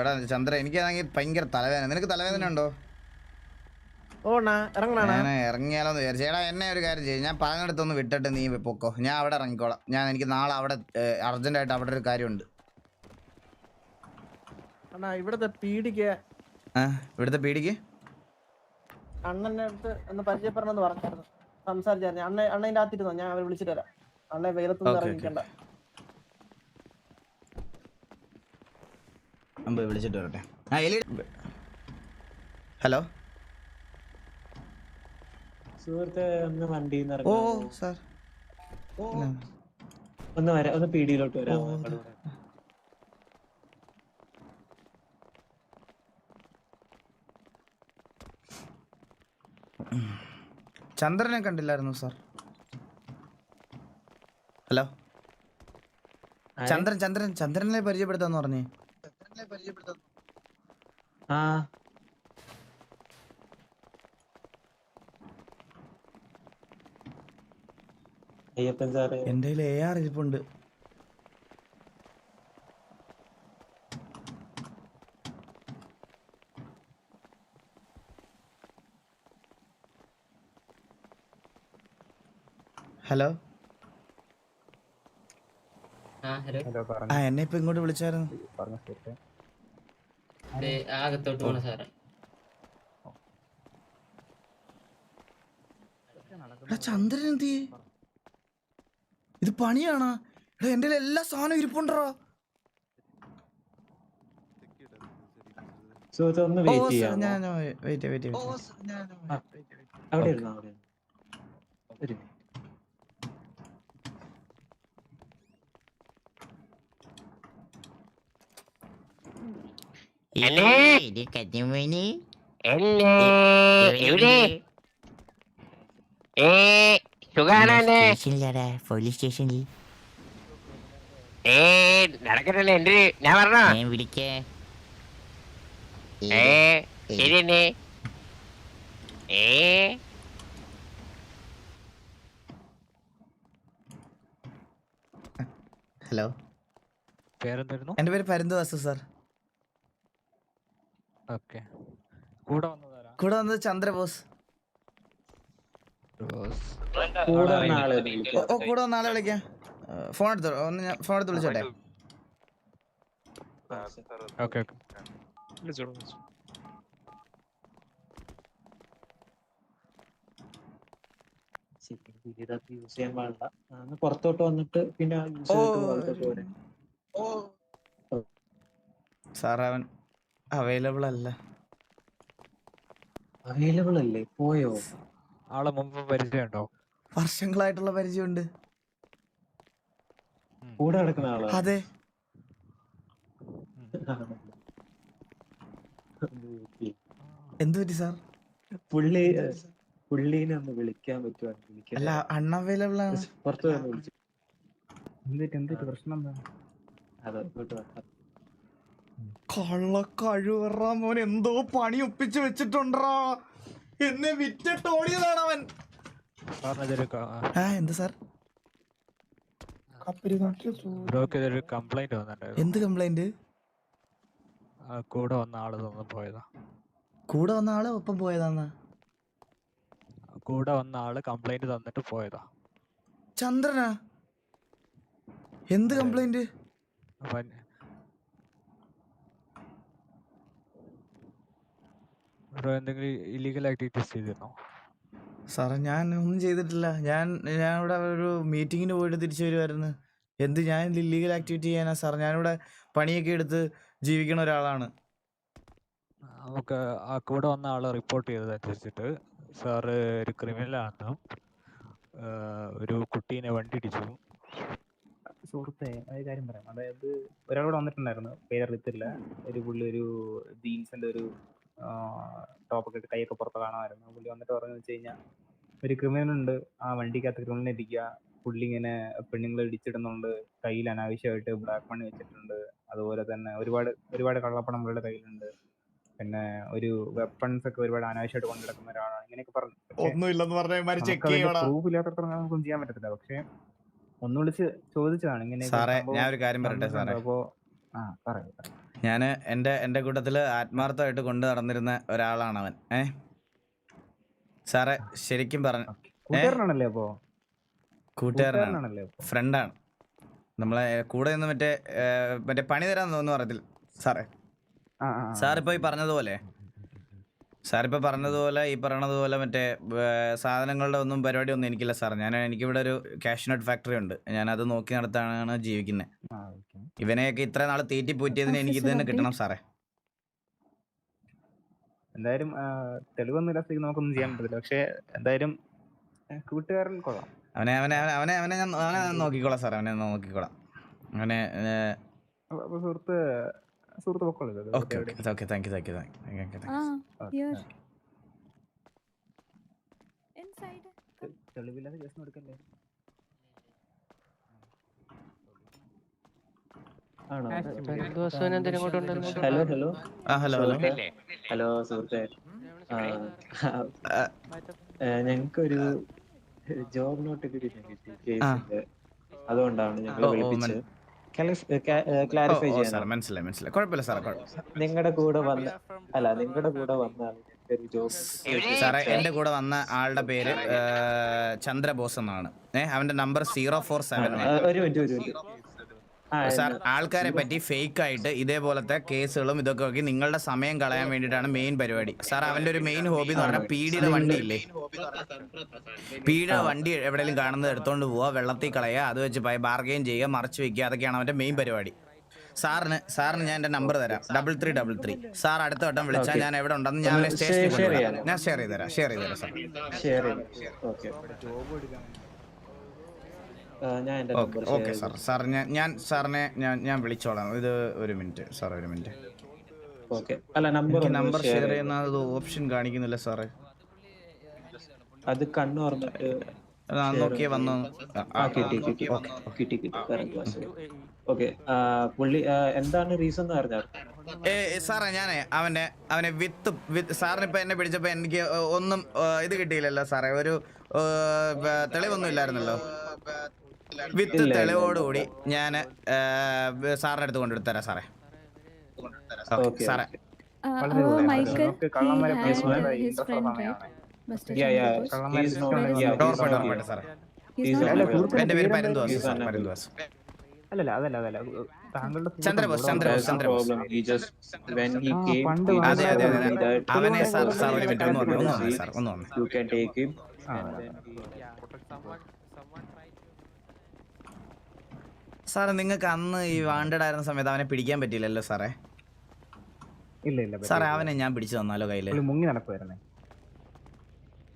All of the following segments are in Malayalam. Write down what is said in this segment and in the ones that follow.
എടാ ചന്ദ്ര എനിക്കാണെങ്കിൽ ഭയങ്കര തലവേദന. നിനക്ക് തലവേദന ഉണ്ടോ? ഞാൻ ഇറങ്ങിയാലോ എന്ന് വിചാരിച്ചു. എടാ എന്നെ ഒരു കാര്യം ചെയ്യും. ഞാൻ പറഞ്ഞിടത്തൊന്ന് വിട്ടിട്ട് നീ പൊക്കോ. ഞാൻ അവിടെ ഇറങ്ങിക്കോളാം. ഞാൻ എനിക്ക് നാളെ അവിടെ അർജന്റായിട്ട് അവിടെ ഒരു കാര്യമുണ്ട്. ഇവിടുത്തെ പീടിക്ക് ആ ഇവിടുത്തെ അണ്ണന്റെ അടുത്ത് ഒന്ന് പരിചയപ്പെടണമെന്ന് പറഞ്ഞായിരുന്നു. സംസാരിച്ചായിരുന്നു. അണ്ണ അണ്ണന്റെ അകത്തിരുന്നോ? ഞാൻ അവരെ വിളിച്ചിട്ട് വരാം. അണ്ണെ വെയിലത്തൊന്നും Okay, ഇറങ്ങിക്കണ്ട വിളിച്ചിട്ട് വരട്ടെ. ആ എലി ഹലോ? ഓ? സാർ. ഒന്ന് വരാം ഒന്ന് പീടിയിലോട്ട് വരാം. ചന്ദ്രനെ കണ്ടില്ലായിരുന്നു സാർ? ഹലോ? ചന്ദ്രൻ ചന്ദ്രൻ ചന്ദ്രനെ പരിചയപ്പെടുത്താന്ന് പറഞ്ഞേ. ആ അയ്യപ്പൻ സാറേ എന്റെ കയ്യിൽ എ ആർ ഇരിപ്പുണ്ട്. ഹലോ? ആ ഹലോ. ആ എന്നെ ഇപ്പൊ ഇങ്ങോട്ട് വിളിച്ചായിരുന്നു. ആ അകത്തോട്ട് പോണ സാറേ എടാ ചന്ദ്രൻ എന്ത് ഇത് പണിയാണോ. എടാ എന്റെ എല്ലാ സാധനവും ഇരിപ്പുണ്ടോ ഞാൻ വെയിറ്റ് വെയിറ്റ് അവിടെ ഇരുന്നോ അവിടെ ഇരുന്നോ. ഒരു minute. ഇത് കത്തിമോന് എന്നെ എവിടെ ഏ സുഖാണല്ലേ സ്റ്റേഷനിലടാ പോലീസ് സ്റ്റേഷനിൽ. ഏ നടക്കണല്ലേ എന്റെ ഞാൻ പറഞ്ഞോ ഞാൻ വിളിക്കേ. ഏ ശരി. തന്നെ ഏ. ഹലോ. പേരെന്തായിരുന്നു? എന്റെ പേര് പരന്തുവാസു സാർ. കൂടെ വന്നതാരാ കൂടെ വന്നത് ചന്ദ്രബോസ്. കൂടെ വന്ന ആളെ ഓ കൂടെ വന്ന ആളെ വിളിക്കാം. ഫോൺ എടുത്തോ ഒന്ന് ഞാൻ ഫോൺ എടുത്ത് വിളിച്ചോട്ടെ? Okay okay. ശരി, ഇതൊക്കെ യൂസ് ചെയ്യാൻ പാടില്ല. ആ, പുറത്തോട്ട് വന്നിട്ട് പിന്നെ സാർ അവൻ അവൈലബിൾ അല്ല. അവൈലബിൾ അല്ലേ? പോയോ? ആളെ മുമ്പ് പരിചയമുണ്ടോ? വർഷങ്ങളായിട്ടുള്ള പരിചയമുണ്ട്. കൂടെ നടക്കുന്ന ആൾ? അതെ. എന്ത് പറ്റി സാർ? പുള്ളി പുള്ളീനെ ഒന്ന് വിളിക്കാൻ പറ്റുമോ? വിളിക്കാൻ അല്ല അൺഅവൈലബിൾ ആണ്. പുറത്ത് വിളിച്ചു. പ്രശ്നം എന്താ? അതെ. കള്ള കഴിവറ മോൻ എന്തോ പണി ഒപ്പിച്ചു വെച്ചിട്ടുണ്ടോ എന്നെ വിറ്റിട്ടോടിയതാണ് അവൻ. എന്ത് സാർ? എന്ത് കംപ്ലൈന്റ് ആ, കൂടെ വന്ന ആൾ തന്നു പോയതാ. കൂടെ വന്ന ആൾ ഒപ്പം പോയതാന്നാ? കൂടെ വന്ന ആൾ കംപ്ലൈന്റ് തന്നിട്ട് പോയതാ. ചന്ദ്രനാ? എന്ത് കംപ്ലൈന്റ് അപ്പൊ ബ്രോ എന്തെങ്കിലും ഇല്ലീഗൽ ആക്ടിവിറ്റീസ് ചെയ്തിരുന്നോ? സാറേ ഞാൻ ഒന്നും ചെയ്തിട്ടില്ല. ഞാൻ ഞാൻ ഇവിടെ ഒരു മീറ്റിങ്ങിന് പോയിട്ട് തിരിച്ചു വരുമായിരുന്നു എന്ത് ഞാൻ ഇല്ലീഗൽ ആക്ടിവിറ്റി ചെയ്യാനാ? സാർ ഞാനിവിടെ പണിയൊക്കെ എടുത്ത് ജീവിക്കുന്ന ഒരാളാണ്. നമുക്ക് ആ കൂടെ വന്ന ആളെ റിപ്പോർട്ട് ചെയ്തതനുസരിച്ചിട്ട് സാറ് ഒരു ക്രിമിനലാണെന്നും ഒരു കുട്ടീനെ വണ്ടി ഇടിച്ചു. സുഹൃത്തെ ഒരു കാര്യം പറയാം. അതായത് ഒരാളോട് വന്നിട്ടുണ്ടായിരുന്നു. പേര് അറിയത്തില്ല. ഒരു പുള്ളി ഒരു ജീൻസിന്റെ ഒരു ടോപ്പൊക്കെ ഇട്ട് കൈയൊക്കെ പുറത്ത് കാണാമായിരുന്നു. പുള്ളി വന്നിട്ട് പറഞ്ഞു വെച്ച് കഴിഞ്ഞാൽ ഒരു ക്രിമിനൽ ഉണ്ട് ആ വണ്ടിക്കകത്ത് ക്രിമിനൽ ഇരിക്കുക. പുള്ളി ഇങ്ങനെ പെണ്ണുങ്ങളെ ഇടിച്ചിടുന്നുണ്ട്. കയ്യിൽ അനാവശ്യമായിട്ട് ബ്ലാക്ക് മണി വെച്ചിട്ടുണ്ട്. അതുപോലെ തന്നെ ഒരുപാട് ഒരുപാട് കള്ളപ്പണം പുള്ളിയുടെ കയ്യിലുണ്ട്. പിന്നെ ഒരു വെപ്പൺസ് ഒക്കെ ഒരുപാട് അനാവശ്യമായിട്ട് കൊണ്ടു നടക്കുന്ന ഒരാളാണ്. ഇങ്ങനെയൊക്കെ പറഞ്ഞു. പ്രൂഫ് ഇല്ലാത്തടത്തോളം നമുക്കൊന്നും ചെയ്യാൻ പറ്റത്തില്ല. പക്ഷെ ഒന്ന് വിളിച്ച് ചോദിച്ചതാണ് ഇങ്ങനെ സാറേ ഞാൻ ഒരു കാര്യം പറയട്ടെ സാറേ. അപ്പോ ആ പറയാം. ഞാൻ എന്റെ എന്റെ കൂട്ടത്തിൽ ആത്മാർത്ഥമായിട്ട് കൊണ്ടു നടന്നിരുന്ന ഒരാളാണ് അവൻ ഏ? സാറേ ശരിക്കും പറഞ്ഞു കൂട്ടുകാരനാണല്ലേ അപ്പോ? കൂട്ടുകാരനാണ്. കൂട്ടുകാരനാണല്ലേ അപ്പോ? ഫ്രണ്ടാണ്. നമ്മളെ കൂടെ നിന്ന് മറ്റേ മറ്റേ പണി തരാൻ തോന്നുന്നു പറയത്തില്ല. സാറേ. സാറിപ്പോ ഈ പറഞ്ഞതുപോലെ. സാറിപ്പോൾ പറഞ്ഞതുപോലെ ഈ പറയണതുപോലെ മറ്റേ സാധനങ്ങളുടെ ഒന്നും പരിപാടി ഒന്നും എനിക്കില്ല സാർ ഞാൻ എനിക്കിവിടെ ഒരു ക്യാഷ് നട്ട് ഫാക്ടറി ഉണ്ട് ഞാൻ അത് നോക്കി നടത്താണ് ജീവിക്കുന്നത്. ഇവനെയൊക്കെ ഇത്ര നാൾ തീറ്റി പൂറ്റിയതിന് എനിക്ക് ഇത് തന്നെ കിട്ടണം സാറേ. എന്തായാലും തെളിവൊന്നും ഇല്ലാത്ത നമുക്കൊന്നും ചെയ്യാൻ പറ്റില്ല പക്ഷെ എന്തായാലും കൂട്ടുകാരൻ കൊള്ളാം. അവനെ അവനെ അവനെ അവനെ ഞാൻ അവനെ നോക്കിക്കോളാം സാർ അവനെ നോക്കിക്കോളാം. അവനെ സുഹൃത്ത് സുഹൃത്ത് പൊക്കോളൂ okay okay thank you thank you thank you തെളിവില്ലാതെ case കൊടുക്കല്ലേ ആണോ ദിവസം എന്തിനും ഇങ്ങോട്ട് കൊണ്ടുവന്നു ഹലോ ഹലോ ആ ഹലോ ഹലോ? ഹലോ സുഹൃത്തെ. ഞങ്ങൾക്കൊരു ജോബ് നോട്ടിഫിക്കേഷൻ കിട്ടി. അതുകൊണ്ടാണ് ഞങ്ങൾ വിളിപ്പിച്ചത്. ക്ലാരിഫൈ ചെയ്യാൻ മനസ്സിലായി മനസ്സിലായി. കുഴപ്പമില്ല സാറേ കുഴപ്പമില്ല. നിങ്ങളുടെ കൂടെ വന്ന അല്ല നിങ്ങളുടെ കൂടെ വന്ന സാറേ എന്റെ കൂടെ വന്ന ആളുടെ പേര് ചന്ദ്രബോസ് എന്നാണ്. ഏഹ് അവന്റെ നമ്പർ സീറോ ഫോർ സെവൻ ഒരു മിനിറ്റ് ഒരു മിനിറ്റ്. സാർ ആൾക്കാരെ പറ്റി ഫേക്ക് ആയിട്ട് ഇതേപോലത്തെ കേസുകളും ഇതൊക്കെ നോക്കി നിങ്ങളുടെ സമയം കളയാൻ വേണ്ടിട്ടാണ് മെയിൻ പരിപാടി. സാർ അവന്റെ ഒരു മെയിൻ ഹോബി എന്ന് പറഞ്ഞാൽ പീഡിയുടെ വണ്ടി ഇല്ലേ? പീഡിയുടെ വണ്ടി എവിടെയെങ്കിലും കാണുന്നത് എടുത്തോണ്ട് പോവുക വെള്ളത്തിൽ കളയുക അത് വെച്ച് ബാർഗെയിൻ ചെയ്യുക മറച്ചു വെക്കുക അതൊക്കെയാണ് അവന്റെ മെയിൻ പരിപാടി. സാറിന് സാറിന് ഞാൻ എന്റെ നമ്പർ തരാം. Double three double three sir അടുത്ത വട്ടം വിളിച്ചാൽ ഞാൻ എവിടെ ഉണ്ടെന്ന് ഞാൻ സ്റ്റേഷനിൽ? ഞാൻ ഷെയർ ചെയ്ത് തരാം ഷെയർ ചെയ്ത് തരാം സാർ ഷെയർ ഓക്കെ ജോബ് എടുക്കാൻ ഞാൻ okay number okay sir sir ഞാൻ ഞാൻ സാറിനെ ഞാൻ ഞാൻ വിളിച്ചോളാം. ഇത് ഒരു മിനിറ്റ് സാർ ഒരു മിനിറ്റ്. ഓക്കെ. അല്ല നമ്പർ എനിക്ക് നമ്പർ ഷെയർ ചെയ്യുന്ന അത് ഓപ്ഷൻ കാണിക്കുന്നില്ല സാറേ. അത് കണ്ണു ആ, നോക്കിയേ വന്നു. കിട്ടി കിട്ടി ഓക്കെ പുള്ളി എന്താണ് റീസൺ എന്ന് പറഞ്ഞാൽ ഏ സാറേ ഞാനേ അവനെ അവനെ വിത്ത് വിത്ത് സാറിന് ഇപ്പൊ എന്നെ പിടിച്ചപ്പോ എനിക്ക് ഒന്നും ഇത് കിട്ടിയില്ലല്ലോ സാറേ. ഒരു തെളിവൊന്നും ഇല്ലായിരുന്നല്ലോ. വിത്ത് തെളിവോടുകൂടി ഞാൻ സാറിന്റെ അടുത്ത് സാറേ. ഓക്കെ സാറേ. സാറേ. എന്റെ പേര് പരന്തുവാസ് സാർ പരന്തുവാസ് അല്ലല്ല അതല്ല അതല്ല. താങ്കളുടെ ചന്ദ്രബോസ്, ചന്ദ്രബോസ്, ചന്ദ്രബോസ്. അവനെ സാർ സാർ ഒരു മിനിറ്റ് ഒന്ന് വന്നേ, ഒന്ന് വന്നേ. Seats, സാർ ഒന്ന് വന്നേ സാറേ നിങ്ങൾക്ക് അന്ന് ഈ വാണ്ടഡ് ആയിരുന്ന സമയത്ത് അവനെ പിടിക്കാൻ പറ്റിയില്ലല്ലോ സാറേ? ഇല്ല ഇല്ല സാറേ അവനെ ഞാൻ പിടിച്ചു തന്നാലോ കയ്യിൽ? പുള്ളി മുങ്ങി നടക്കുവായിരുന്നേ.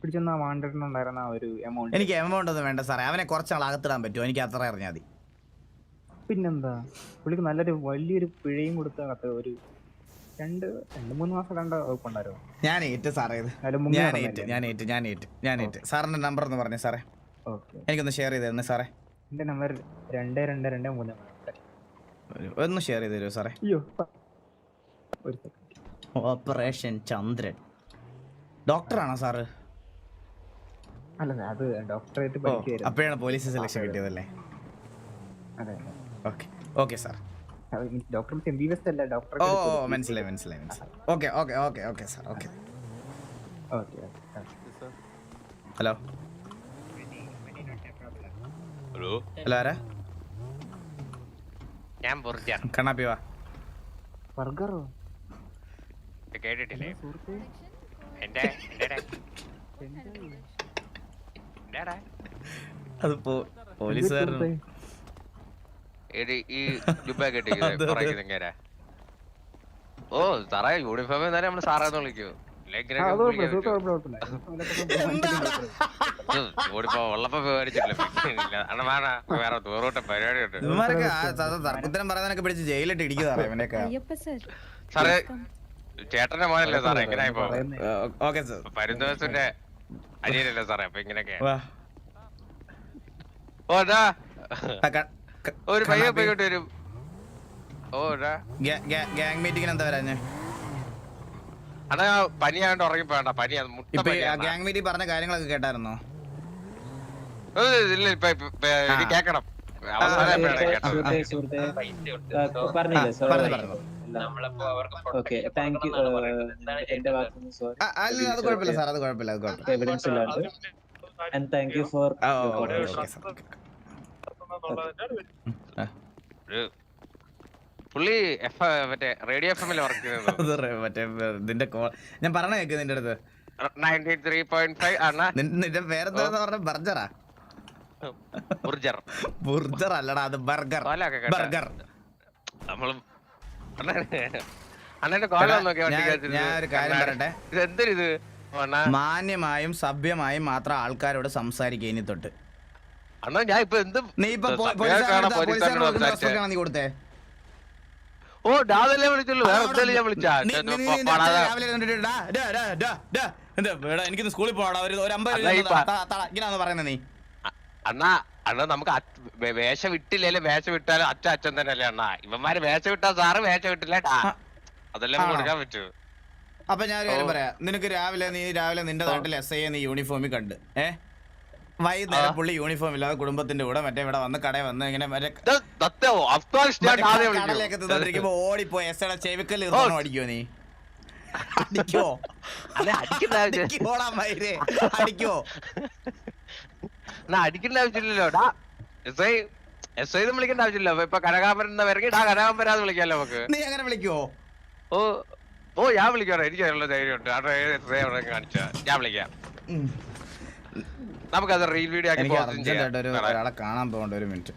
പിടിച്ചെന്ന ഒരു എമൗണ്ട് എനിക്ക് എമൗണ്ട് ഒന്നും വേണ്ട സാറേ. അവനെ കുറച്ചാൾ അകത്തിടാൻ പറ്റുമോ? എനിക്ക് അത്ര അറിഞ്ഞാൽ മതി. പിന്നെന്താ? പുള്ളിക്ക് നല്ലൊരു വലിയൊരു പിഴയും കൊടുത്ത കത്ത് ഒരു രണ്ട് രണ്ട് മൂന്ന് മാസം കണ്ട വകുപ്പുണ്ടായിരുന്നു ഞാൻ ഏറ്റ് സാറേ ഇത്. ഞാൻ? ഏറ്റ് ഞാൻ ഏറ്റ് ഞാൻ ഏറ്റ്. ഞാൻ ഏറ്റ്. സാറിന്റെ നമ്പർ ഒന്ന് പറഞ്ഞേ സാറേ. ഓക്കെ. എനിക്കൊന്ന് ഷെയർ ചെയ്ത് തരുന്നേ സാറേ. എന്റെ നമ്പർ രണ്ട് രണ്ട് രണ്ട് മൂന്ന് ഒന്ന് ഷെയർ ചെയ്ത് തരുമോ സാറേ. അയ്യോ ഒരു ഓപ്പറേഷൻ ചന്ദ്രൻ. ഡോക്ടറാണോ സാറ്? അല്ല അത് പഠിക്കുകയായിരുന്നു അപ്പോഴാണ് പോലീസ് സെലക്ഷൻ കിട്ടിയതല്ലേ? അതെ okay okay sir doctor M B B S അല്ല ഡോക്ടർ ഓ ഓ മനസ്സിലായി മനസ്സിലായി മനസ്സിലായി. Okay okay okay okay sir okay okay hello hello ആരാ? ഞാൻ ബുർജ കണ്ണാപ്പി വാ ബർഗറോ കേട്ടിട്ടില്ലേ എന്റെ അത് പോലീസുകാരൻ ഈ ജുബ ഓ സാറേ യൂണിഫോം എന്നാലും നമ്മൾ സാറേന്ന് വിളിക്കൂ തർക്കുത്തരം പറയുന്നതിനൊക്കെ പിടിച്ച് ജയിലിട്ട് ഇടിക്കുക സാറേ ഇവനൊക്കെ. ചേട്ടന്റെ മോനല്ലേ സാറേ? എങ്ങനെ ഇപ്പൊ പരുന്തോസന്റെ അനിയനല്ലേ സാറേ? അപ്പൊ ഇങ്ങനെയൊക്കെ. ഓടാ ഒരു പയ്യ വരും ഓ ദാ ഗ്യാ- ഗ്യാ- ഗ്യാങ് മീറ്റിങ്ങിന് എന്താ വരാഞ്ഞ്? അണ്ണാ പനിയായോണ്ട് ഉറങ്ങിപ്പോണ്ട പനി അത് മുട്ട ഇപ്പൊ. ഗ്യാങ് മീറ്റിംഗ് പറഞ്ഞ കാര്യങ്ങളൊക്കെ കേട്ടായിരുന്നോ? ഇല്ല ഇപ്പൊ. കേക്കണം അത് കുഴപ്പമില്ല സാർ അത് അത് കുഴപ്പമില്ല. എവിഡൻസ് ഇല്ലാണ്ട് ആൻഡ് താങ്ക് യു ഫോർ ആ, ഓ, ഓക്കെ, ഓക്കെ, സാർ, ഓക്കെ. ഒരു പുള്ളി എഫ് മറ്റേ റേഡിയോ എഫ് എമ്മിൽ വർക്ക് ചെയ്തത്. മറ്റേ ഇതിന്റെ ഞാൻ പറഞ്ഞ കേക്ക് നിന്റെ അടുത്ത്? നയന്റി ത്രീ പോയിന്റ് ഫൈവ് ആണ്. നിന്റെ പേരെന്താന്ന് പറഞ്ഞ? ബർജറാ ബുർജർ. ബുർജർ അല്ലടാ അത് ബർഗർ. ബർഗർ. നമ്മൾ അണ്ണന്റെ കോല ഞാൻ- ഒരു കാര്യം പറയട്ടെ? മാന്യമായും സഭ്യമായും മാത്രം ആൾക്കാരോട് സംസാരിക്കുക ഇനി തൊട്ട്. അണ്ണാ ഞാൻ ഇപ്പൊ എന്ത് നീ ഇപ്പൊ പോലീസുകാരുടെ കാണാൻ അടുത്ത് പോലീസുകാരോട് പോലീസുകാരുടെ കൊടുക്കുന്ന സംസാരിച്ചേ. റെസ്പെക്റ്റ് ആണ് നീ കൊടുത്തേ ഓ ഡാതല്ലേ വിളിച്ചുള്ളൂ. വേറെ എന്തായാലും ഞാൻ വിളിച്ചാ? എന്താ എനിക്ക് എനിക്കിന്ന് സ്കൂളിൽ പോകണം ഒരു ഒരു അമ്പത് ഇങ്ങനെയാന്ന് പറയുന്നത് നീ. അണ്ണാ അണ്ണാ നമുക്ക് വേഷം വിട്ടില്ലേ വേഷം വിട്ടാലും അച്ഛൻ അച്ഛൻ തന്നെയല്ലേ അണ്ണാ. ഇവന്മാര് വേഷം വിട്ടാ സാറ് വേഷം വിട്ടില്ല അതെല്ലാം? കൊടുക്കാൻ പറ്റൂ. അപ്പൊ ഞാൻ. പറയാം. നിനക്ക് രാവിലെ നീ രാവിലെ നിന്റെ. നാട്ടിൽ എസ് ഐ നീ യൂണിഫോമിൽ കണ്ട്. ഏ? വൈകുന്നേരം ആ. പുള്ളി യൂണിഫോം ഇല്ലാതെ കുടുംബത്തിന്റെ കൂടെ മറ്റേ ഇവിടെ വന്ന് കടയിൽ വന്ന് ഇങ്ങനെ മറ്റേ കടലൊക്കെ തിന്നോണ്ടിരിക്കുമ്പോ ഓടിപ്പോയി. എസ് ചെവിക്കല്ല് ഓ. അടിക്കോ നീ? അടിക്കോ? അടിക്കോടാ മയിരേ അടിക്കോ? എന്നാ അടിക്കേണ്ട ആവശ്യമില്ലല്ലോ. എസ് ഐ എസ് ഐ വിളിക്കേണ്ട ആവശ്യമില്ല ഇപ്പൊ കനകാമ്പരൻ ഇറങ്ങി ഡാ കനകാമ്പരാന്ന് വിളിക്കാമല്ലോ നമുക്ക്. നീ അങ്ങനെ വിളിക്കോ ഓ ഓ ഞാൻ വിളിക്കാറോ. എനിക്ക് അതിനുള്ള ധൈര്യമുണ്ട് അവിടെ കാണിച്ചാ. ഞാൻ വിളിക്കാം. നമുക്കത് റീൽ വീഡിയോ ആക്കി ഒരാളെ കാണാൻ പോകണ്ട ഒരു മിനിറ്റ്